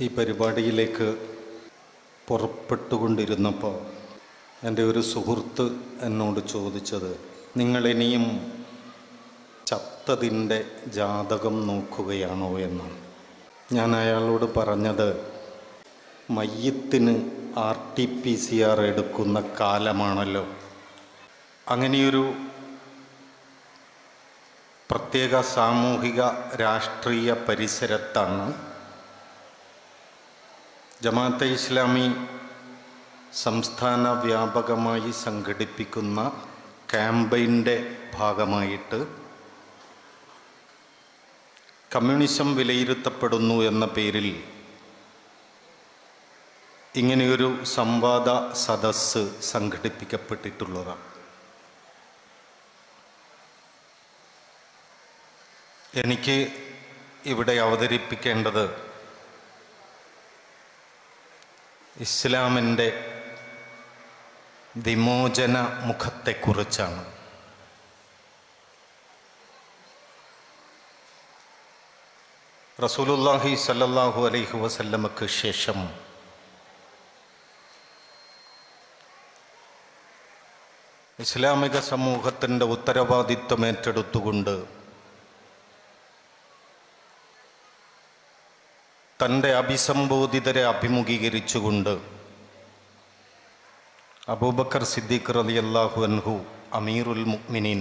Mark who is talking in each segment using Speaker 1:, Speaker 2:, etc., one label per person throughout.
Speaker 1: ഈ പരിപാടിയിലേക്ക് പുറപ്പെട്ടുകൊണ്ടിരുന്നപ്പോൾ എന്റെ ഒരു സുഹൃത്ത് എന്നോട് ചോദിച്ചത് നിങ്ങളിനിയും ചത്തതിന്റെ ജാതകം നോക്കുകയാണോ എന്നാണ്. ഞാൻ അയാളോട് പറഞ്ഞത് മയ്യത്തിന് R T P C R എടുക്കുന്ന കാലമാണല്ലോ. അങ്ങനെയൊരു പ്രത്യേക സാമൂഹിക രാഷ്ട്രീയ പരിസരത്താണ് ജമാഅത്തെ ഇസ്ലാമി സംസ്ഥാന വ്യാപകമായി സംഘടിപ്പിക്കുന്ന ക്യാമ്പയിന്റെ ഭാഗമായിട്ട് കമ്മ്യൂണിസം വിലയിരുത്തപ്പെടുന്നു എന്ന പേരിൽ ഇങ്ങനെയൊരു സംവാദ സദസ്സ് സംഘടിപ്പിക്കപ്പെട്ടിട്ടുള്ളതാണ്. എനിക്ക് ഇവിടെ അവതരിപ്പിക്കേണ്ടത് ഇസ്ലാമിന്റെ വിമോചന മുഖത്തെക്കുറിച്ചാണ്. റസൂലുല്ലാഹി സല്ലല്ലാഹു അലൈഹി വസല്ലമക്ക് ശേഷം ഇസ്ലാമിക സമൂഹത്തിന്റെ ഉത്തരവാദിത്വം ഏറ്റെടുത്തുകൊണ്ട് തന്റെ അഭിസംബോധിതരെ അഭിമുഖീകരിച്ചുകൊണ്ട് അബൂബക്കർ സിദ്ദീഖ് റലി അള്ളാഹു അൻഹു അമീറുൽ മുഅ്മിനീൻ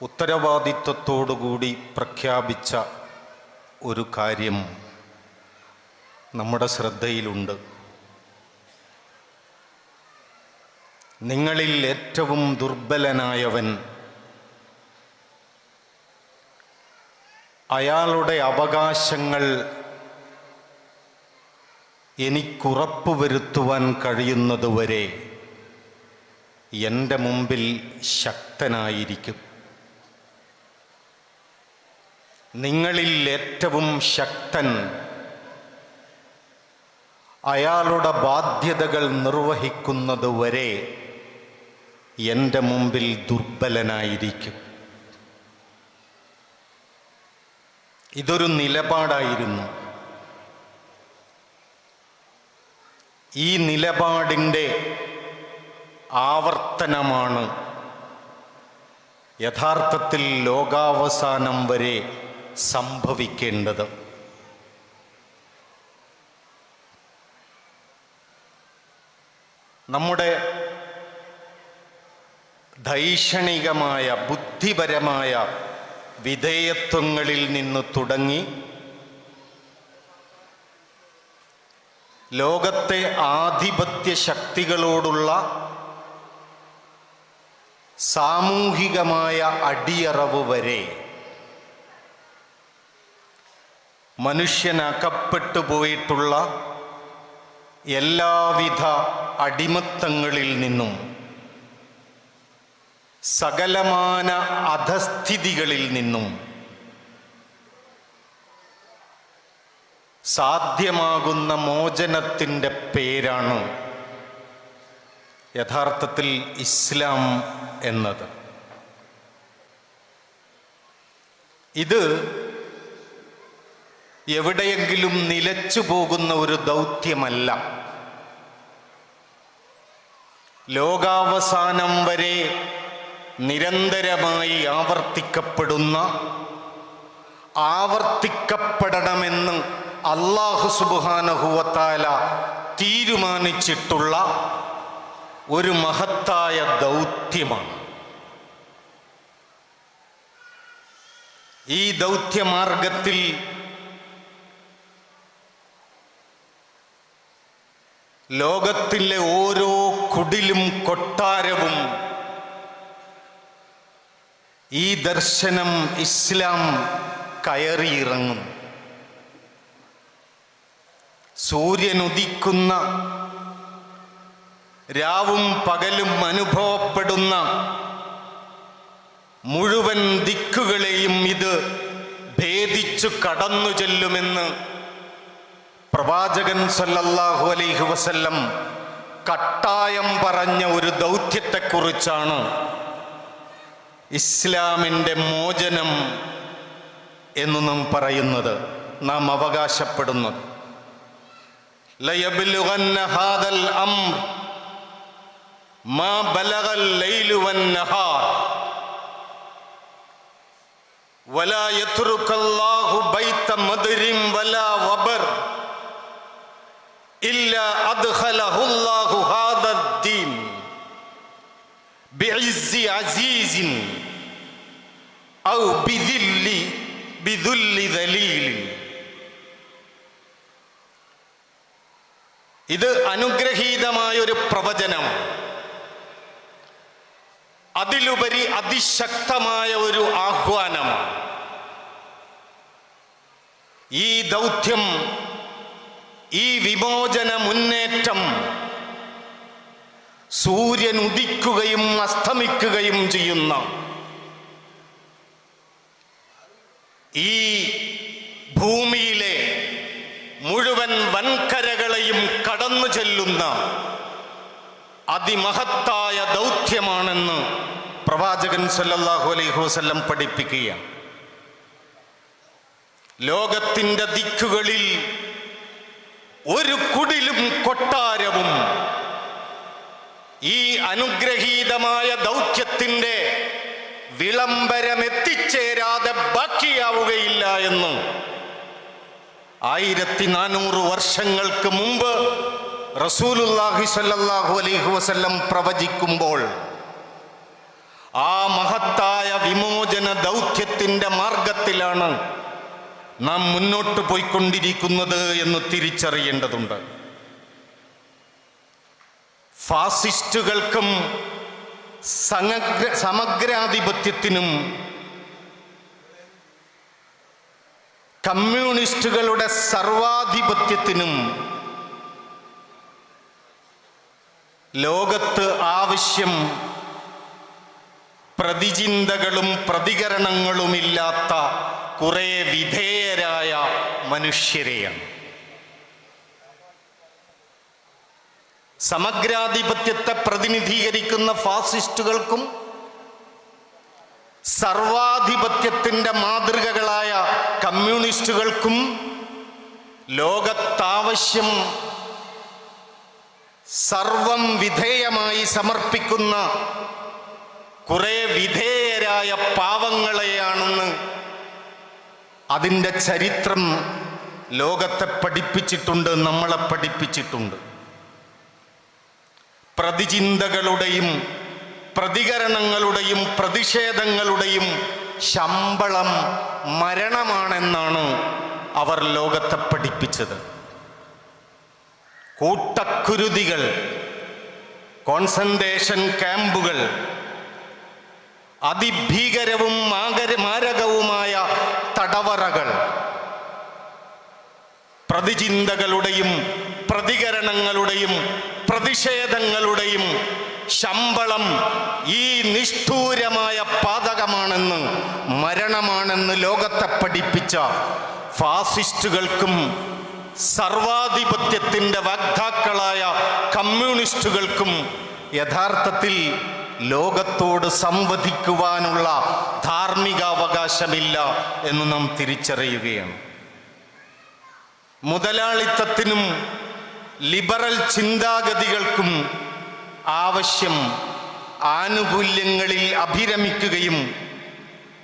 Speaker 1: ഉത്തരവാദിത്വത്തോടുകൂടി പ്രഖ്യാപിച്ച ഒരു കാര്യം നമ്മുടെ ശ്രദ്ധയിലുണ്ട്. നിങ്ങളിൽ ഏറ്റവും ദുർബലനായവൻ അയാളുടെ അവകാശങ്ങൾ എനിക്കുറപ്പ് വരുത്തുവാൻ കഴിയുന്നതുവരെ എന്റെ മുമ്പിൽ ശക്തനായിരിക്കും. നിങ്ങളിൽ ഏറ്റവും ശക്തൻ അയാളുടെ ബാധ്യതകൾ നിർവഹിക്കുന്നതുവരെ എന്റെ മുമ്പിൽ ദുർബലനായിരിക്കും. ഇതൊരു നിലപാടായിരുന്നു. ഈ നിലപാടിന്റെ ആവർത്തനമാണ് യഥാർത്ഥത്തിൽ ലോകാവസാനം വരെ സംഭവിക്കേണ്ടത്. നമ്മുടെ ധൈഷണികമായ ബുദ്ധിപരമായ വിധേയത്വങ്ങളിൽ നിന്ന് തുടങ്ങി ലോകത്തെ ആധിപത്യ ശക്തികളോടുള്ള സാമൂഹികമായ അടിയറവ് വരെ മനുഷ്യനകപ്പെട്ടു പോയിട്ടുള്ള എല്ലാവിധ അടിമത്തങ്ങളിൽ നിന്നും സകലമാന അധസ്ഥിതികളിൽ നിന്നും സാധ്യമാകുന്ന മോചനത്തിന്റെ പേരാണ് യഥാർത്ഥത്തിൽ ഇസ്ലാം എന്നത്. ഇത് എവിടെയെങ്കിലും നിലച്ചു പോകുന്ന ഒരു ദൗത്യമല്ല. ലോകാവസാനം വരെ നിരന്തരമായി ആവർത്തിക്കപ്പെടുന്ന ആവർത്തിക്കപ്പെടണമെന്ന് അള്ളാഹു സുബാനഹുവത്താല തീരുമാനിച്ചിട്ടുള്ള ഒരു മഹത്തായ ദൗത്യമാണ്. ഈ ദൗത്യമാർഗത്തിൽ ലോകത്തിലെ ഓരോ കുടിലും കൊട്ടാരവും ഈ ദർശനം ഇസ്ലാം കയറിയിറങ്ങും. സൂര്യൻ ഉദിക്കുന്ന രാവും പകലും അനുഭവപ്പെടുന്ന മുഴുവൻ ദിക്കുകളെയും ഇത് ഭേദിച്ചു കടന്നു ചെല്ലുമെന്ന് പ്രവാചകൻ സല്ലല്ലാഹു അലൈഹി വസല്ലം കട്ടായം പറഞ്ഞ ഒരു ദൗത്യത്തെക്കുറിച്ചാണ് ഇസ്ലാമിൻ്റെ മോചനം എന്നു നാം പറയുന്നത് നാം അവകാശപ്പെടുന്നത് ലയബ്ലുഗന്ന ഹാദൽ അംർ മാ ബലഗൽ ലൈലു വന്നഹാർ ولا يترك الله بيت مدر ولا وبر إلا أدخله الله هذا الدين بعز عزيز ഔ ബിദില്ലി بذل ذليل ഇത് അനുഗ്രഹീതമായ ഒരു പ്രവചനം. അതിലുപരി അതിശക്തമായ ഒരു ആഹ്വാനം. ഈ ദൗത്യം ഈ വിമോചന മുന്നേറ്റം സൂര്യൻ ഉദിക്കുകയും അസ്തമിക്കുകയും ചെയ്യുന്ന ഈ ഭൂമിയിലെ മുഴുവൻ വൻകരകളെയും കടന്നു ചെല്ലുന്ന അതിമഹത്തായ ദൗത്യമാണെന്ന് പ്രവാചകൻ സല്ലല്ലാഹു അലൈഹി വസല്ലം പഠിപ്പിക്കുകയാണ്. ലോകത്തിന്റെ ദിക്കുകളിൽ ഒരു കുടിലും കൊട്ടാരവും ഈ അനുഗ്രഹീതമായ ദൗത്യത്തിന്റെ വിളംബരം എത്തിച്ചേരാതെ ബാക്കിയാവുകയില്ല എന്ന് ആയിരത്തി നാനൂറ് വർഷങ്ങൾക്ക് മുമ്പ് റസൂലുല്ലാഹി സല്ലാഹു അലൈഹി വസല്ലം പ്രവചിക്കുമ്പോൾ ആ മഹത്തായ വിമോചന ദൗത്യത്തിന്റെ മാർഗത്തിലാണ് നാം മുന്നോട്ട് പോയിക്കൊണ്ടിരിക്കുന്നത് എന്ന് തിരിച്ചറിയേണ്ടതുണ്ട്. ഫാസിസ്റ്റുകൾക്കും സമഗ്ര സമഗ്രാധിപത്യത്തിനും കമ്മ്യൂണിസ്റ്റുകളുടെ സർവാധിപത്യത്തിനും ലോകത്ത് ആവശ്യം പ്രതിചിന്തകളും പ്രതികരണങ്ങളുമില്ലാത്ത കുറേ വിധേയരായ മനുഷ്യരെയാണ്. സമഗ്രാധിപത്യത്തെ പ്രതിനിധീകരിക്കുന്ന ഫാസിസ്റ്റുകൾക്കും സർവാധിപത്യത്തിന്റെ മാതൃകകളായ കമ്മ്യൂണിസ്റ്റുകൾക്കും ലോകത്താവശ്യം സർവം വിധേയമായി സമർപ്പിക്കുന്ന കുറെ വിധേയരായ പാവങ്ങളെയാണെന്ന് അതിന്റെ ചരിത്രം ലോകത്തെ പഠിപ്പിച്ചിട്ടുണ്ട് നമ്മളെ പഠിപ്പിച്ചിട്ടുണ്ട്. പ്രതിചിന്തകളുടെയും പ്രതികരണങ്ങളുടെയും പ്രതിഷേധങ്ങളുടെയും ശമ്പളം മരണമാണെന്നാണ് അവർ ലോകത്തെ പഠിപ്പിച്ചത്. കൂട്ടക്കുരുതികൾ കോൺസെൻട്രേഷൻ ക്യാമ്പുകൾ അതിഭീകരവും മാരകവുമായ തടവറകൾ പ്രതിചിന്തകളുടെയും പ്രതികരണങ്ങളുടെയും പ്രതിഷേധങ്ങളുടെയും ശമ്പളം ഈ നിഷ്ഠൂരമായ പാതകമാണെന്ന് മരണമാണെന്ന് ലോകത്തെ പഠിപ്പിച്ച ഫാസിസ്റ്റുകൾക്കും സർവാധിപത്യത്തിന്റെ വക്താക്കളായ കമ്മ്യൂണിസ്റ്റുകൾക്കും യഥാർത്ഥത്തിൽ ലോകത്തോട് സംവദിക്കുവാനുള്ള ധാർമ്മികാവകാശമില്ല എന്ന് നാം തിരിച്ചറിയുകയാണ്. മുതലാളിത്തത്തിനും ലിബറൽ ചിന്താഗതികൾക്കും ആവശ്യം ആനുകൂല്യങ്ങളിൽ അഭിരമിക്കുകയും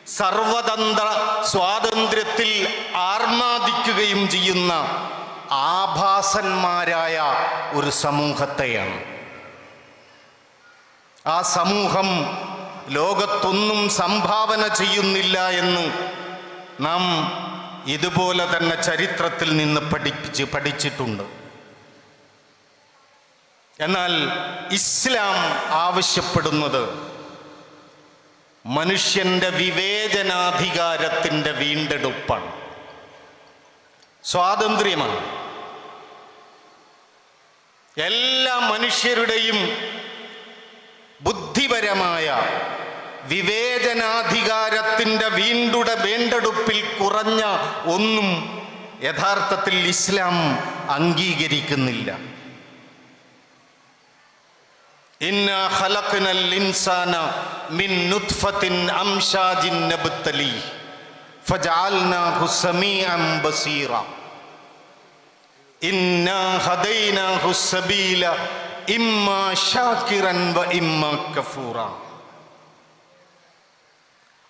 Speaker 1: സർവതന്ത്ര സ്വാതന്ത്ര്യത്തിൽ ആർമാദിക്കുകയും ചെയ്യുന്ന ആഭാസന്മാരായ ഒരു സമൂഹത്തെയാണ്. ആ സമൂഹം ലോകത്തൊന്നും സംഭാവന ചെയ്യുന്നില്ല എന്ന് നാം ഇതുപോലെ തന്നെ ചരിത്രത്തിൽ നിന്ന് പഠിപ്പിച്ച് പഠിച്ചിട്ടുണ്ട്. എന്നാൽ ഇസ്ലാം ആവശ്യപ്പെടുന്നത് മനുഷ്യന്റെ വിവേചനാധികാരത്തിന്റെ വീണ്ടെടുപ്പാണ്. സ്വാതന്ത്ര്യമാണ്. എല്ലാ മനുഷ്യരുടെയും ബുദ്ധിപരമായ വിവേചനാധികാരത്തിന്റെ വീണ്ടുട വീണ്ടെടുപ്പിൽ കുറഞ്ഞ ഒന്നും യഥാർത്ഥത്തിൽ ഇസ്ലാം അംഗീകരിക്കുന്നില്ല.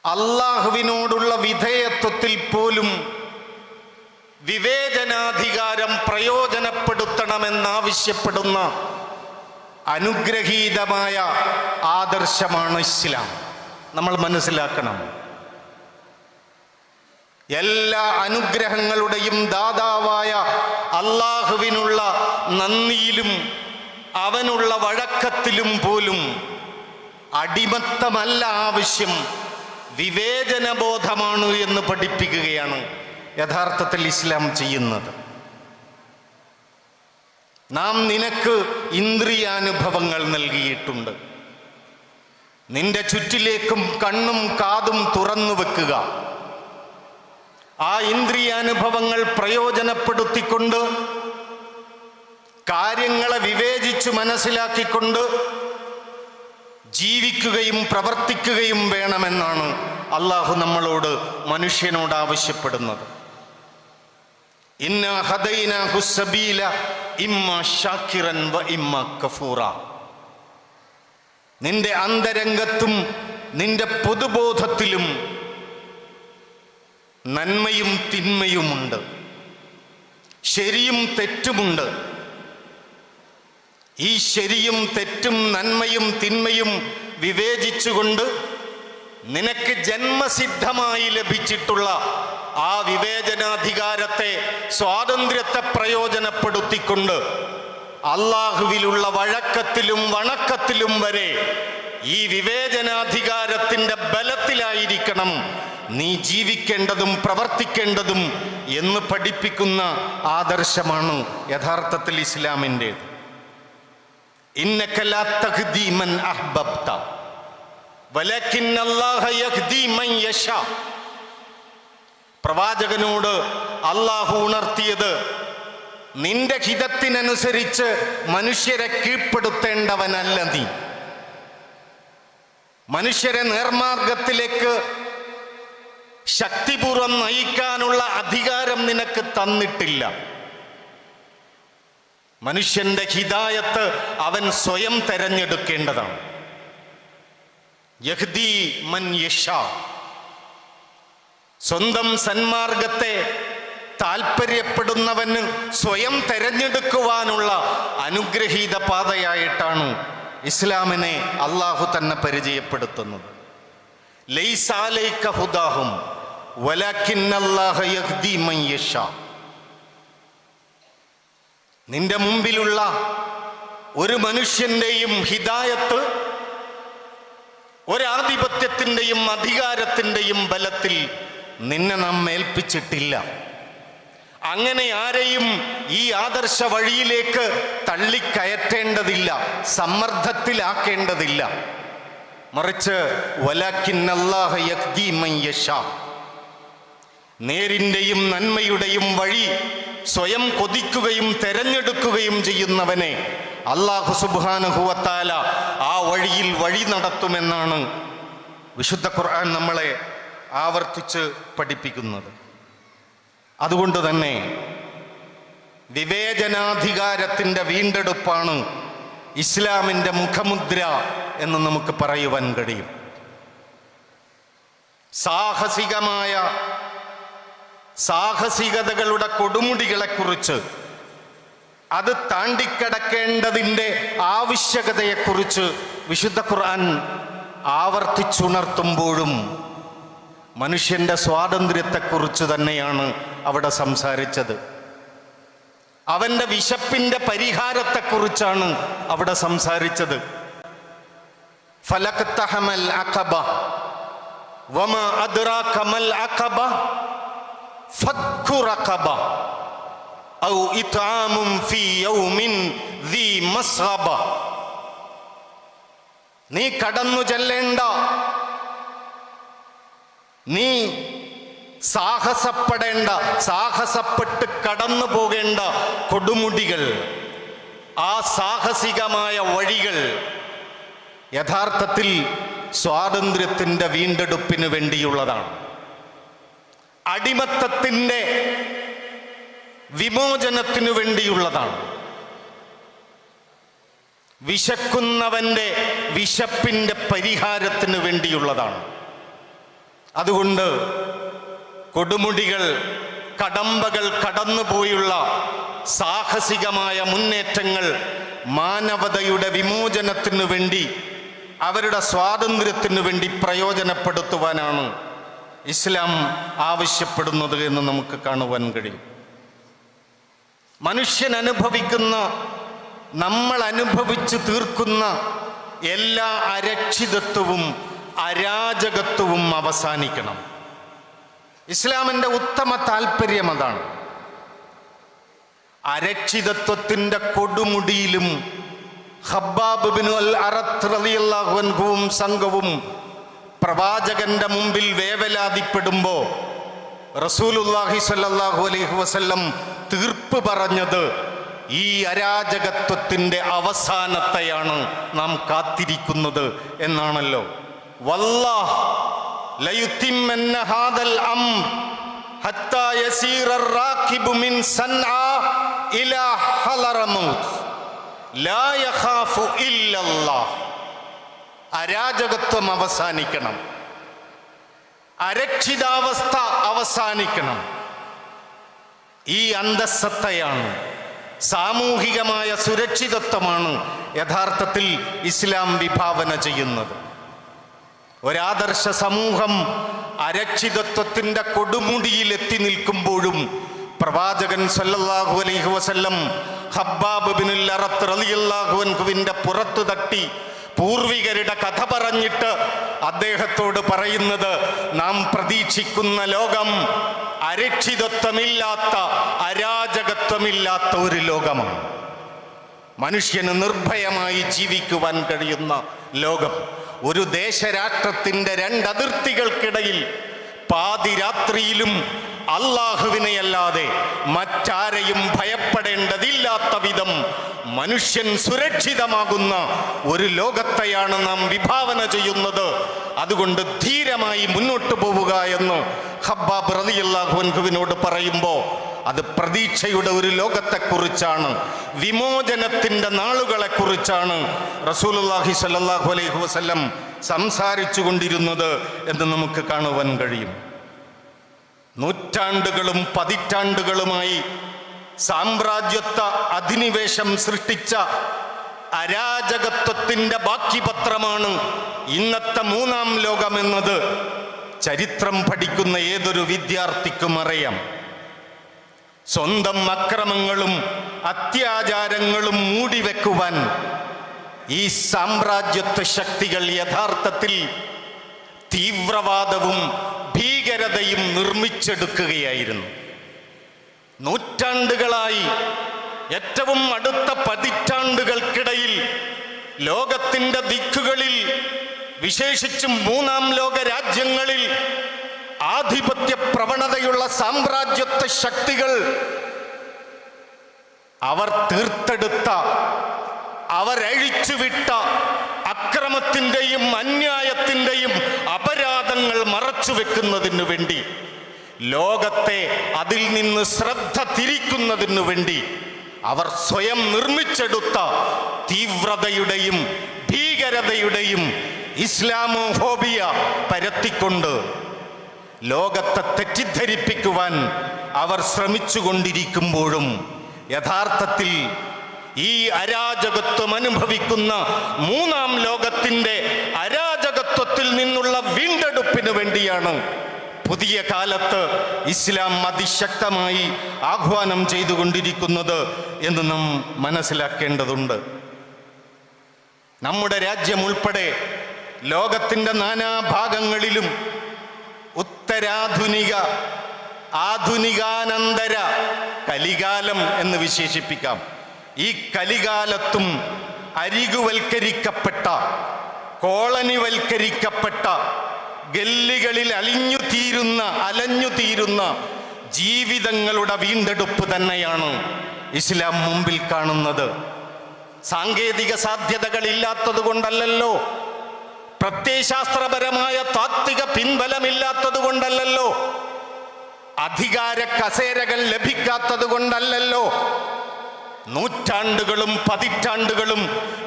Speaker 1: അള്ളാഹുവിനോടുള്ള വിധേയത്വത്തിൽ പോലും വിവേചനാധികാരം പ്രയോജനപ്പെടുത്തണമെന്നാവശ്യപ്പെടുന്ന അനുഗ്രഹീതമായ ആദർശമാണ് ഇസ്ലാം. നമ്മൾ മനസ്സിലാക്കണം. എല്ലാ അനുഗ്രഹങ്ങളുടെയും ദാതാവായ അള്ളാഹുവിനുള്ള നന്ദിയിലും അവനുള്ള വഴക്കത്തിലും പോലും അടിമത്തമല്ല ആവശ്യം. വിവേചനബോധമാണ് എന്ന് പഠിപ്പിക്കുകയാണ് യഥാർത്ഥത്തിൽ ഇസ്ലാം ചെയ്യുന്നത്. നാം നിനക്ക് ഇന്ദ്രിയാനുഭവങ്ങൾ നൽകിയിട്ടുണ്ട്. നിന്റെ ചുറ്റിലേക്കും കണ്ണും കാതും തുറന്നു വെക്കുക. ആ ഇന്ദ്രിയാനുഭവങ്ങൾ പ്രയോജനപ്പെടുത്തിക്കൊണ്ട് കാര്യങ്ങളെ വിവേചിച്ചു മനസ്സിലാക്കിക്കൊണ്ട് ജീവിക്കുകയും പ്രവർത്തിക്കുകയും വേണമെന്നാണ് അള്ളാഹു നമ്മളോട് മനുഷ്യനോട് ആവശ്യപ്പെടുന്നത്. നിന്റെ അന്തരംഗത്തും നിന്റെ പൊതുബോധത്തിലും നന്മയും തിന്മയുമുണ്ട്. ശരിയും തെറ്റുമുണ്ട്. ഈ ശരിയും തെറ്റും നന്മയും തിന്മയും വിവേചിച്ചുകൊണ്ട് നിനക്ക് ജന്മസിദ്ധമായി ലഭിച്ചിട്ടുള്ള ആ വിവേചനാധികാരത്തെ സ്വാതന്ത്ര്യത്തെ പ്രയോജനപ്പെടുത്തിക്കൊണ്ട് അള്ളാഹുവിലുള്ള വഴക്കത്തിലും വണക്കത്തിലും വരെ ഈ വിവേചനാധികാരത്തിന്റെ ബലത്തിലായിരിക്കണം നീ ജീവിക്കേണ്ടതും പ്രവർത്തിക്കേണ്ടതും എന്ന് പഠിപ്പിക്കുന്ന ആദർശമാണ് യഥാർത്ഥത്തിൽ ഇസ്ലാമിന്റേത്. ഇന്നക ലാ അഹ്ബബ്ത. പ്രവാചകനോട് അള്ളാഹു ഉണർത്തിയത് നിന്റെ ഹിതത്തിനനുസരിച്ച് മനുഷ്യരെ കീഴ്പ്പെടുത്തേണ്ടവനല്ല നീ. മനുഷ്യരെ നേർമാർഗത്തിലേക്ക് ശക്തിപൂർവം നയിക്കാനുള്ള അധികാരം നിനക്ക് തന്നിട്ടില്ല. മനുഷ്യന്റെ ഹിതായത്ത് അവൻ സ്വയം തെരഞ്ഞെടുക്കേണ്ടതാണ്. യഹ്ദി മൻ യശാ. സ്വന്തം സന്മാർഗത്തെ താല്പര്യപ്പെടുന്നവന് സ്വയം തെരഞ്ഞെടുക്കുവാനുള്ള അനുഗ്രഹീത പാതയായിട്ടാണ് ഇസ്ലാമിനെ അള്ളാഹു തന്നെ പരിചയപ്പെടുത്തുന്നത്. ഹുദാഹും നിന്റെ മുമ്പിലുള്ള ഒരു മനുഷ്യന്റെയും ഹിതായത്ത് ഒരാധിപത്യത്തിന്റെയും അധികാരത്തിന്റെയും ബലത്തിൽ നിന്നെ നാം ഏൽപ്പിച്ചിട്ടില്ല. അങ്ങനെ ആരെയും ഈ ആദർശ വഴിയിലേക്ക് തള്ളിക്കയറ്റേണ്ടതില്ല സമ്മർദ്ദത്തിലാക്കേണ്ടതില്ല. മറിച്ച് നേരിന്റെയും നന്മയുടെയും വഴി സ്വയം കൊതിക്കുകയും തെരഞ്ഞെടുക്കുകയും ചെയ്യുന്നവനെ അള്ളാഹു സുബാനുഹുവത്താല ആ വഴിയിൽ വഴി നടത്തുമെന്നാണ് വിശുദ്ധ ഖുർആൻ നമ്മളെ ആവർത്തിച്ച് പഠിപ്പിക്കുന്നത്. അതുകൊണ്ട് തന്നെ വിവേചനാധികാരത്തിന്റെ വീണ്ടെടുപ്പാണ് ഇസ്ലാമിന്റെ മുഖമുദ്ര എന്ന് നമുക്ക് പറയുവാൻ കഴിയും. സാഹസികമായ സാഹസികതകളുടെ കൊടുമുടികളെക്കുറിച്ച് അത് താണ്ടിക്കടക്കേണ്ടതിന്റെ ആവശ്യകതയെക്കുറിച്ച് വിശുദ്ധ ഖുർആൻ ആവർത്തിച്ചുണർത്തുമ്പോഴും മനുഷ്യന്റെ സ്വാതന്ത്ര്യത്തെക്കുറിച്ച് തന്നെയാണ് അവിടെ സംസാരിച്ചത്. അവന്റെ വിശപ്പിന്റെ പരിഹാരത്തെക്കുറിച്ചാണ് അവിടെ സംസാരിച്ചത്. ഫലക്തഹമൽ അഖബ വമ അദ്റാക മൽ അഖബ ഫക്കു റഖബ ഔ ഇത്ആമും ഫീ യൗമിൻ ദീ നീ കടന്നു ചെല്ലേണ്ട നീ സാഹസപ്പെടേണ്ട സാഹസപ്പെട്ട് കടന്നു പോകേണ്ട കൊടുമുടികൾ ആ സാഹസികമായ വഴികൾ യഥാർത്ഥത്തിൽ സ്വാതന്ത്ര്യത്തിന്റെ വീണ്ടെടുപ്പിന് വേണ്ടിയുള്ളതാണ്. അടിമത്തത്തിന്റെ വിമോചനത്തിനു വേണ്ടിയുള്ളതാണ്. വിശക്കുന്നവന്റെ വിശപ്പിന്റെ പരിഹാരത്തിന് വേണ്ടിയുള്ളതാണ്. അതുകൊണ്ട് കൊടുമുടികൾ കടമ്പകൾ കടന്നുപോയുള്ള സാഹസികമായ മുന്നേറ്റങ്ങൾ മാനവതയുടെ വിമോചനത്തിനു വേണ്ടി അവരുടെ സ്വാതന്ത്ര്യത്തിനു വേണ്ടി പ്രയോജനപ്പെടുത്തുവാനാണ് ഇസ്ലാം ആവശ്യപ്പെടുന്നത് എന്ന് നമുക്ക് കാണുവാൻ കഴിയും. മനുഷ്യൻ അനുഭവിക്കുന്ന നമ്മൾ അനുഭവിച്ചു തീർക്കുന്ന എല്ലാ അരക്ഷിതത്വവും അരാജകത്വവും അവസാനിക്കണം. ഇസ്ലാമിന്റെ ഉത്തമ താല്പര്യം അതാണ്. അരക്ഷിതത്വത്തിന്റെ കൊടുമുടിയിലും ഹബ്ബാബ് ബിനു അൽ അറത്ത് റളിയല്ലാഹു അൻഹുവും സംഘവും പ്രവാചകന്റെ മുമ്പിൽ വേവലാതിപ്പെടുമ്പോൾ റസൂലുല്ലാഹി സല്ലാഹു അലൈഹി വസല്ലം തീർപ്പ് പറഞ്ഞത് ഈ അരാജകത്വത്തിന്റെ അവസാനത്തെയാണ് നാം കാത്തിരിക്കുന്നത് എന്നാണല്ലോ. അരാജകത്വം അവസാനിക്കണം. അരക്ഷിതാവസ്ഥ അവസാനിക്കണം. ഈ അന്തസ്സത്തയാണ് സാമൂഹികമായ സുരക്ഷിതത്വമാണ് യഥാർത്ഥത്തിൽ ഇസ്ലാം വിഭാവന ചെയ്യുന്നത്. ഒരാദർശ സമൂഹം അരക്ഷിതത്വത്തിന്റെ കൊടുമുടിയിൽ എത്തി നിൽക്കുമ്പോഴും പ്രവാചകൻ സല്ലല്ലാഹു അലൈഹി വസല്ലം ഹബ്ബാബ് ബിനുൽ അറത്ത് റളിയല്ലാഹു പുറത്തു തട്ടി പൂർവികരുടെ കഥ പറഞ്ഞിട്ട് അദ്ദേഹത്തോട് പറയുന്നത് നാം പ്രതീക്ഷിക്കുന്ന ലോകം അരക്ഷിതത്വമില്ലാത്ത അരാജകത്വമില്ലാത്ത ഒരു ലോകമാണ്. മനുഷ്യന് നിർഭയമായി ജീവിക്കുവാൻ കഴിയുന്ന ലോകം. ഒരു ദേശരാഷ്ട്രത്തിന്റെ രണ്ടതിർത്തികൾക്കിടയിൽ പാതിരാത്രിയിലും അല്ലാഹുവിനെയല്ലാതെ മറ്റാരെയും ഭയപ്പെടേണ്ടതില്ലാത്ത വിധം മനുഷ്യൻ സുരക്ഷിതമാകുന്ന ഒരു ലോകത്തെയാണ് നാം വിഭാവന ചെയ്യുന്നത്. അതുകൊണ്ട് ധീരമായി മുന്നോട്ട് പോവുക എന്ന് ഹബ്ബാബ് റതിയല്ലാഹുവിനോട് പറയുമ്പോൾ അത് പ്രതീക്ഷയുടെ ഒരു ലോകത്തെക്കുറിച്ചാണ്. വിമോചനത്തിന്റെ നാളുകളെക്കുറിച്ചാണ് റസൂലുള്ളാഹി സല്ലാഹു അലൈഹി വസ്ല്ലം സംസാരിച്ചു കൊണ്ടിരുന്നത് എന്ന് നമുക്ക് കാണുവാൻ കഴിയും. നൂറ്റാണ്ടുകളും പതിറ്റാണ്ടുകളുമായി സാമ്രാജ്യത്വ അധിനിവേശം സൃഷ്ടിച്ച അരാജകത്വത്തിന്റെ ബാക്കി പത്രമാണ് ഇന്നത്തെ മൂന്നാം ലോകമെന്നത്. ചരിത്രം പഠിക്കുന്ന ഏതൊരു വിദ്യാർത്ഥിക്കും അറിയാം. സ്വന്തം അക്രമങ്ങളും അത്യാചാരങ്ങളും മൂടിവെക്കുവാൻ ഈ സാമ്രാജ്യത്വ ശക്തികൾ യഥാർത്ഥത്തിൽ തീവ്രവാദവും ഭീകരതയും നിർമ്മിച്ചെടുക്കുകയായിരുന്നു. നൂറ്റാണ്ടുകളായി ഏറ്റവും അടുത്ത പതിറ്റാണ്ടുകൾക്കിടയിൽ ലോകത്തിന്റെ ദിക്കുകളിൽ വിശേഷിച്ചും മൂന്നാം ലോക രാജ്യങ്ങളിൽ ആധിപത്യ പ്രവണതയുള്ള സാമ്രാജ്യത്വ ശക്തികൾ അവർ തീർത്തെടുത്ത അവരഴിച്ചുവിട്ട അക്രമത്തിന്റെയും അന്യായത്തിന്റെയും അപരാധങ്ങൾ മറച്ചു വെക്കുന്നതിനു വേണ്ടി ലോകത്തെ അതിൽ നിന്ന് ശ്രദ്ധ തിരിക്കുന്നതിനു വേണ്ടി അവർ സ്വയം നിർമ്മിച്ചെടുത്ത തീവ്രതയുടെയും ഭീകരതയുടെയും ഇസ്ലാമോഫോബിയ പരത്തിക്കൊണ്ട് ലോകത്തെ തെറ്റിദ്ധരിപ്പിക്കുവാൻ അവർ ശ്രമിച്ചുകൊണ്ടിരിക്കുമ്പോഴും യഥാർത്ഥത്തിൽ ഈ അരാജകത്വം അനുഭവിക്കുന്ന മൂന്നാം ലോകത്തിന്റെ അരാജകത്വത്തിൽ നിന്നുള്ള വീണ്ടെടുപ്പിന് വേണ്ടിയാണ് പുതിയ കാലത്ത് ഇസ്ലാം അതിശക്തമായി ആഹ്വാനം ചെയ്തുകൊണ്ടിരിക്കുന്നത് എന്ന് നാം മനസ്സിലാക്കേണ്ടതുണ്ട്. നമ്മുടെ രാജ്യം ഉൾപ്പെടെ ലോകത്തിന്റെ നാനാഭാഗങ്ങളിലും ഉത്തരാധുനിക ആധുനികാനന്തര കലികാലം എന്ന് വിശേഷിപ്പിക്കാം. ഈ കലികാലത്തും അരികുവൽക്കരിക്കപ്പെട്ട കോളനിവൽക്കരിക്കപ്പെട്ട ഗല്ലികളിൽ അലിഞ്ഞു തീരുന്ന അലഞ്ഞു തീരുന്ന ജീവിതങ്ങളുടെ വീണ്ടെടുപ്പ് തന്നെയാണ് ഇസ്ലാം മുമ്പിൽ കാണുന്നത്. സാങ്കേതിക സാധ്യതകൾ ഇല്ലാത്തത് കൊണ്ടല്ലല്ലോ പ്രത്യയശാസ്ത്രപരമായ താത്വിക പിൻബലമില്ലാത്തത് കൊണ്ടല്ലല്ലോ അധികാര കസേരകൾ ലഭിക്കാത്തത് കൊണ്ടല്ലല്ലോ നൂറ്റാണ്ടുകളും പതിറ്റാണ്ടുകളും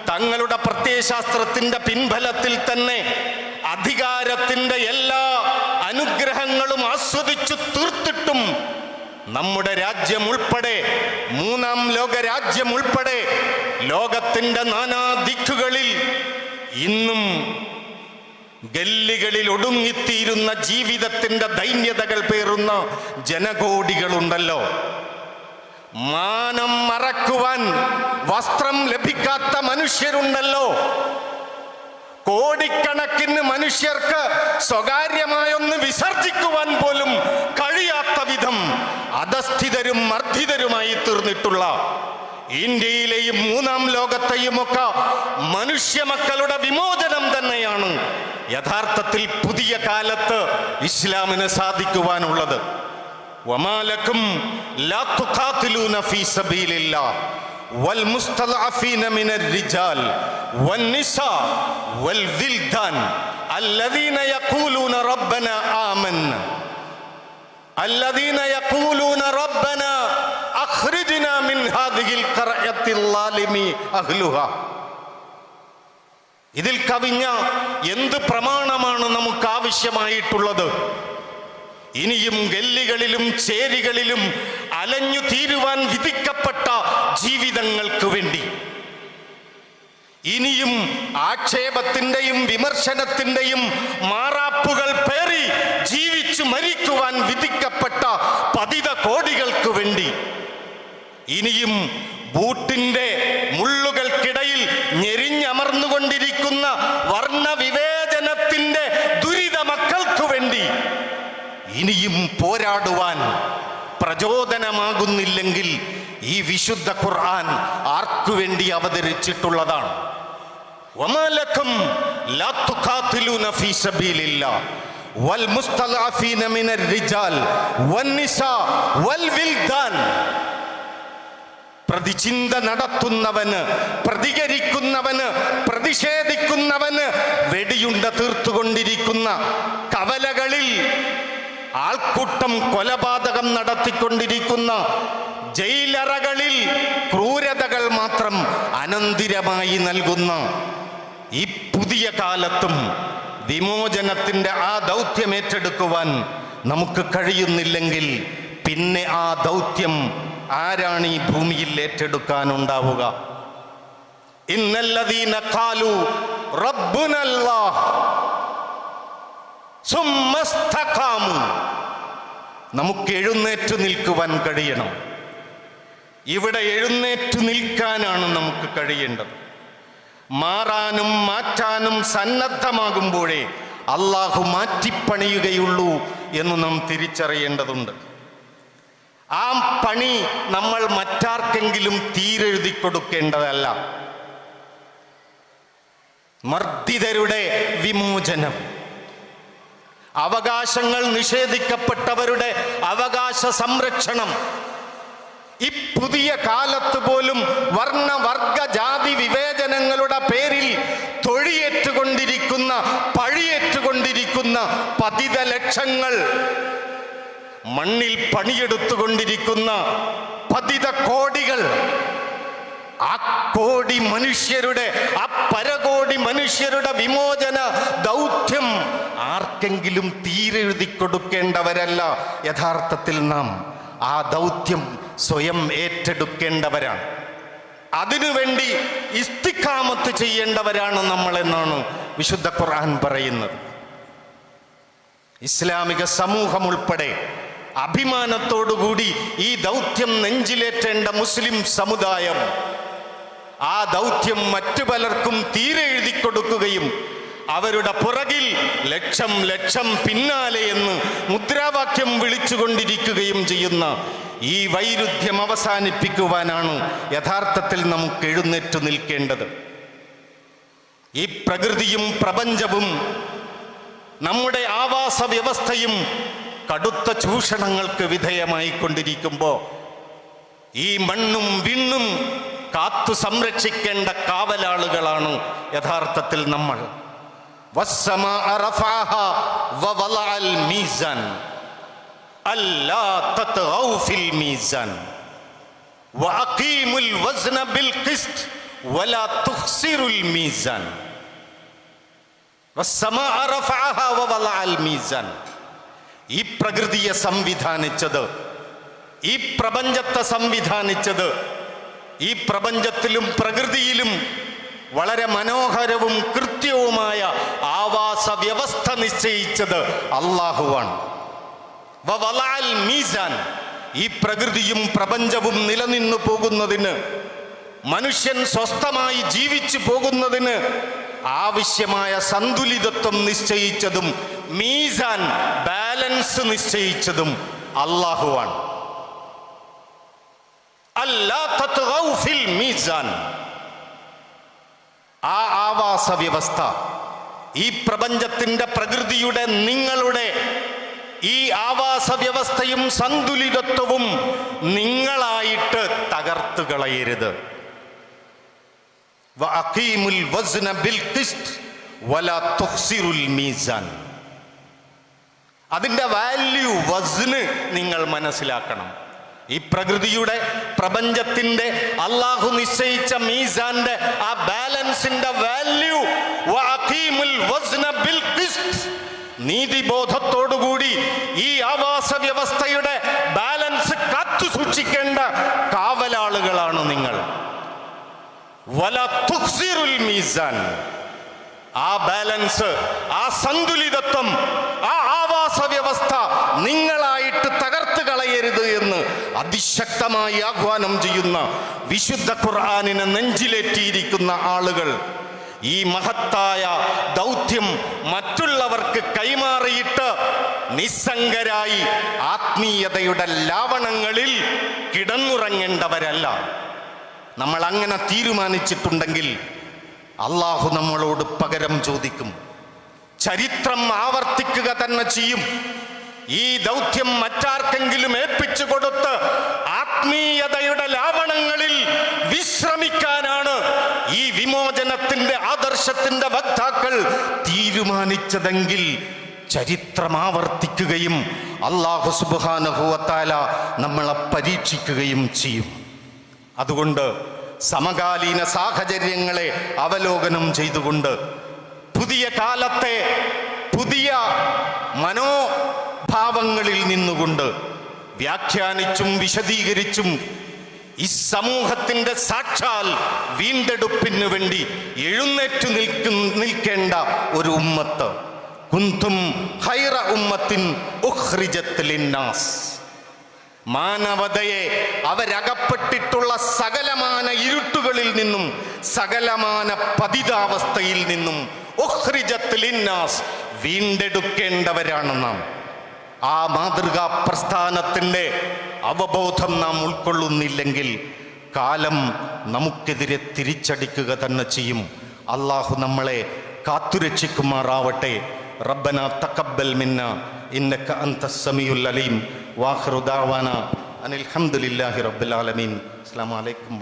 Speaker 1: തങ്ങളുടെ പ്രത്യയശാസ്ത്രത്തിന്റെ പിൻബലത്തിൽ തന്നെ അധികാരത്തിന്റെ എല്ലാ അനുഗ്രഹങ്ങളും ആസ്വദിച്ചു തീർത്തിട്ടും നമ്മുടെ രാജ്യം ഉൾപ്പെടെ മൂന്നാം ലോക രാജ്യം ഉൾപ്പെടെ ലോകത്തിന്റെ നാനാ ദിക്കുകളിൽ ഇന്നും ഗല്ലികളിൽ ഒടുങ്ങിത്തീരുന്ന ജീവിതത്തിന്റെ ദൈന്യതകൾ പേറുന്ന ജനകോടികളുണ്ടല്ലോ. മാനം മറക്കുവാൻ വസ്ത്രം ലഭിക്കാത്ത മനുഷ്യരുണ്ടല്ലോ. കോടിക്കണക്കിന് മനുഷ്യർക്ക് സ്വകാര്യമായൊന്ന് വിസർജിക്കുവാൻ പോലും കഴിയാത്ത വിധം അധസ്ഥിതരും മർദ്ദിതരുമായി തീർന്നിട്ടുള്ള ഇന്ത്യയിലെയും മൂന്നാം ലോകത്തെയുമൊക്കെ മനുഷ്യ മക്കളുടെ വിമോചനം തന്നെയാണ്. യഥാർത്ഥത്തിൽ പുതിയ കാലത്ത് ഇസ്ലാമിന് സാധിക്കുവാനുള്ളത് വമാലക്കും ലാ തുഖാതിലൂന ഫീ സബീലില്ലാഹ് والمستضعفين من الرجال والنساء والولدان الذين يقولون ربنا آمنا الذين يقولون ربنا أخرجنا من هذه القرية الظالم أهلها ഇതിൽ കവിഞ്ഞ എന്ത് പ്രമാണമാണ് നമുക്ക് ആവശ്യമായിട്ടുള്ളത് ഇനിയും ഗല്ലികളിലും ചേരികളിലും അലഞ്ഞു തീരുവാൻ വിധിക്കപ്പെട്ട ജീവിതങ്ങൾക്ക് വേണ്ടി. ഇനിയും ആക്ഷേപത്തിന്റെയും വിമർശനത്തിന്റെയും മാറാപ്പുകൾ പേറി ജീവിച്ചു മരിക്കുവാൻ വിധിക്കപ്പെട്ട പതിത കോടികൾക്ക് വേണ്ടി. ഇനിയും ബൂട്ടിന്റെ മുള്ളുകൾക്കിടയിൽ ഇനിയും പോരാടുവാൻ പ്രചോദനമാകുന്നില്ലെങ്കിൽ ഈ വിശുദ്ധ ഖുർആൻ ആർക്കു വേണ്ടി അവതരിച്ചിട്ടുള്ളതാണ് വമാലക്കും ലാ തുഖാതിലൂന ഫീ സബീലില്ലാ والمستضعفين من الرجال والنساء والولدان പ്രതിചിന്ത നടത്തുന്നവന് പ്രതികരിക്കുന്നവന് പ്രതിഷേധിക്കുന്നവന് വെടിയുണ്ട തീർത്തുകൊണ്ടിരിക്കുന്ന കവലകളിൽ ആൾക്കൂട്ടം കൊലപാതകം നടത്തിക്കൊണ്ടിരിക്കുന്ന ജയിലറകളിൽ ക്രൂരതകൾ മാത്രം അനന്തിരമായി നൽകുന്ന ഈ പുതിയ കാലത്തും വിമോചനത്തിന്റെ ആ ദൗത്യം ഏറ്റെടുക്കുവാൻ നമുക്ക് കഴിയുന്നില്ലെങ്കിൽ പിന്നെ ആ ദൗത്യം ആരാണ് ഈ ഭൂമിയിൽ ഏറ്റെടുക്കാനുണ്ടാവുക? ഇന്നല്ലതീനക്കാലു റബ്ബുനല്ലാഹ്. നമുക്ക് എഴുന്നേറ്റ് നിൽക്കുവാൻ കഴിയണം. ഇവിടെ എഴുന്നേറ്റ് നിൽക്കാനാണ് നമുക്ക് കഴിയേണ്ടത്. മാറാനും മാറ്റാനും സന്നദ്ധമാകുമ്പോഴേ അള്ളാഹു മാറ്റിപ്പണിയുകയുള്ളൂ എന്ന് നാം തിരിച്ചറിയേണ്ടതുണ്ട്. ആ പണി നമ്മൾ മറ്റാർക്കെങ്കിലും തീരെഴുതി കൊടുക്കേണ്ടതല്ല. മർദ്ദിതരുടെ വിമോചനം. അവകാശങ്ങൾ നിഷേധിക്കപ്പെട്ടവരുടെ അവകാശ സംരക്ഷണം. ഈ പുതിയ കാലത്ത് പോലും വർണ വർഗ ജാതി വിവേചനങ്ങളുടെ പേരിൽ തൊഴിയേറ്റുകൊണ്ടിരിക്കുന്ന പഴിയേറ്റുകൊണ്ടിരിക്കുന്ന പതിത ലക്ഷങ്ങൾ മണ്ണിൽ പണിയെടുത്തുകൊണ്ടിരിക്കുന്ന പതിത കോടികൾ ആ കോടി മനുഷ്യരുടെ ആ പരകോടി മനുഷ്യരുടെ വിമോചന ദൗത്യം ആർക്കെങ്കിലും തീരെഴുതി കൊടുക്കേണ്ടവരല്ല. യഥാർത്ഥത്തിൽ നാം ആ ദൗത്യം സ്വയം ഏറ്റെടുക്കേണ്ടവരാണ്. അതിനുവേണ്ടി ഇസ്തിക്കാമത്ത് ചെയ്യേണ്ടവരാണ് നമ്മൾ എന്നാണ് വിശുദ്ധ ഖുർആൻ പറയുന്നത്. ഇസ്ലാമിക സമൂഹം ഉൾപ്പെടെ അഭിമാനത്തോടുകൂടി ഈ ദൗത്യം നെഞ്ചിലേറ്റേണ്ട മുസ്ലിം സമുദായം ആ ദൗത്യം മറ്റു പലർക്കും തീരെ എഴുതി കൊടുക്കുകയും അവരുടെ പുറകിൽ ലക്ഷം ലക്ഷം പിന്നാലെ എന്ന് മുദ്രാവാക്യം വിളിച്ചുകൊണ്ടിരിക്കുകയും ചെയ്യുന്ന ഈ വൈരുദ്ധ്യം അവസാനിപ്പിക്കുവാനാണ് യഥാർത്ഥത്തിൽ നമുക്ക് എഴുന്നേറ്റ് നിൽക്കേണ്ടത്. ഈ പ്രകൃതിയും പ്രപഞ്ചവും നമ്മുടെ ആവാസ വ്യവസ്ഥയും കടുത്ത ചൂഷണങ്ങൾക്ക് വിധേയമായിക്കൊണ്ടിരിക്കുമ്പോൾ ഈ മണ്ണും വിണ്ണും കാത്തു സംരക്ഷിക്കേണ്ട കാവലാളുകളാണ് യഥാർത്ഥത്തിൽ നമ്മൾ. ഈ പ്രകൃതിയെ സംവിധാനിച്ചത് ഈ പ്രപഞ്ചത്തെ സംവിധാനിച്ചത് ഈ പ്രപഞ്ചത്തിലും പ്രകൃതിയിലും വളരെ മനോഹരവും കൃത്യവുമായ ആവാസ വ്യവസ്ഥ നിശ്ചയിച്ചത് അള്ളാഹുവാണ് മീസാൻ. ഈ പ്രകൃതിയും പ്രപഞ്ചവും നിലനിന്നു പോകുന്നതിന് മനുഷ്യൻ സ്വസ്ഥമായി ജീവിച്ചു പോകുന്നതിന് ആവശ്യമായ സന്തുലിതത്വം നിശ്ചയിച്ചതും മീസാൻ ബാലൻസ് നിശ്ചയിച്ചതും അള്ളാഹുവാണ് ഫിൽ മീസാൻ. ആ ആവാസ വ്യവസ്ഥ ഈ പ്രപഞ്ചത്തിന്റെ പ്രകൃതിയുടെ നിങ്ങളുടെ ഈ ആവാസ വ്യവസ്ഥയും സന്തുലിതത്വവും നിങ്ങളായിട്ട് തകർത്ത് കളയരുത്. അതിന്റെ വാല്യൂ വസ്ന് നിങ്ങൾ മനസ്സിലാക്കണം. ഈ പ്രകൃതിയുടെ പ്രപഞ്ചത്തിന്റെ അള്ളാഹു നിശ്ചയിച്ച മീസാന്റെ ആ ബാലൻസിന്റെ വാല്യൂ നീതിബോധത്തോടുകൂടി ഈ ആവാസ വ്യവസ്ഥയുടെ ബാലൻസ് കാത്തു സൂക്ഷിക്കേണ്ട കാവലാളുകളാണ് നിങ്ങൾ. മീസാൻ. ആ ബാലൻസ് ആ സന്തുലിതത്വം ആ ആവാസ വ്യവസ്ഥ നിങ്ങളായിട്ട് തകർത്ത് കളയരുത് എന്ന് അതിശക്തമായി ആഹ്വാനം ചെയ്യുന്ന വിശുദ്ധ ഖുർആാനിനെ നെഞ്ചിലേറ്റിയിരിക്കുന്ന ആളുകൾ ഈ മഹത്തായ ദൗത്യം മറ്റുള്ളവർക്ക് കൈമാറിയിട്ട് നിസ്സംഗരായി ആത്മീയതയുടെ ലാവണങ്ങളിൽ കിടന്നുറങ്ങേണ്ടവരല്ല. നമ്മൾ അങ്ങനെ തീരുമാനിച്ചിട്ടുണ്ടെങ്കിൽ അള്ളാഹു നമ്മളോട് പകരം ചോദിക്കും. ചരിത്രം ആവർത്തിക്കുക തന്നെ ചെയ്യും. ഈ ദൗത്യം മറ്റാർക്കെങ്കിലും ഏൽപ്പിച്ചു കൊടുത്ത് ആത്മീയതയുടെ ലാവണങ്ങളിൽ വിശ്രമിക്കാനാണ് ഈ വിമോചനത്തിന്റെ ആദർശത്തിന്റെ വക്താക്കൾ തീരുമാനിച്ചതെങ്കിൽ ചരിത്രം ആവർത്തിക്കുകയും അള്ളാഹു സുബാനഹുവത്താല നമ്മളെ പരീക്ഷിക്കുകയും ചെയ്യും. അതുകൊണ്ട് സമകാലീന സാഹചര്യങ്ങളെ അവലോകനം ചെയ്തുകൊണ്ട് പുതിയ കാലത്തെ പുതിയ മനോഭാവങ്ങളിൽ നിന്നുകൊണ്ട് വ്യാഖ്യാനിച്ചും വിശദീകരിച്ചും ഈ സമൂഹത്തിന്റെ സാക്ഷാൽ വീണ്ടെടുപ്പിന് വേണ്ടി എഴുന്നേറ്റു നിൽക്കും നിൽക്കേണ്ട ഒരു ഉമ്മത്ത്. കുന്തും ഹൈറ ഉമ്മത്തിൻ ഉഹ്രിജത്തിലിന്നാസ് മാനവതയെ അവരകപ്പെട്ടിട്ടുള്ള സകലമാന ഇരുട്ടുകളിൽ നിന്നും സകലമാന പതിതാവസ്ഥയിൽ നിന്നും ഉഹ്രിജത്തിലിന്നാസ് വീണ്ടെടുക്കേണ്ടവരാണ് നാം. ആ മാതൃകാ പ്രസ്ഥാനത്തിന്റെ അവബോധം നാം ഉൾക്കൊള്ളുന്നില്ലെങ്കിൽ കാലം നമുക്കെതിരെ തിരിച്ചടിക്കുക തന്നെ ചെയ്യും. അള്ളാഹു നമ്മളെ കാത്തുരക്ഷിക്കുമാറാവട്ടെ. റബ്ബന തക്കബൽ മിന്ന ഇന്നക അന്ത അലീം വാഖിറു ദഅവാന അനിൽ ഹംദുലില്ലാഹി റബ്ബിൽ ആലമീൻ. അസ്സലാമു അലൈക്കും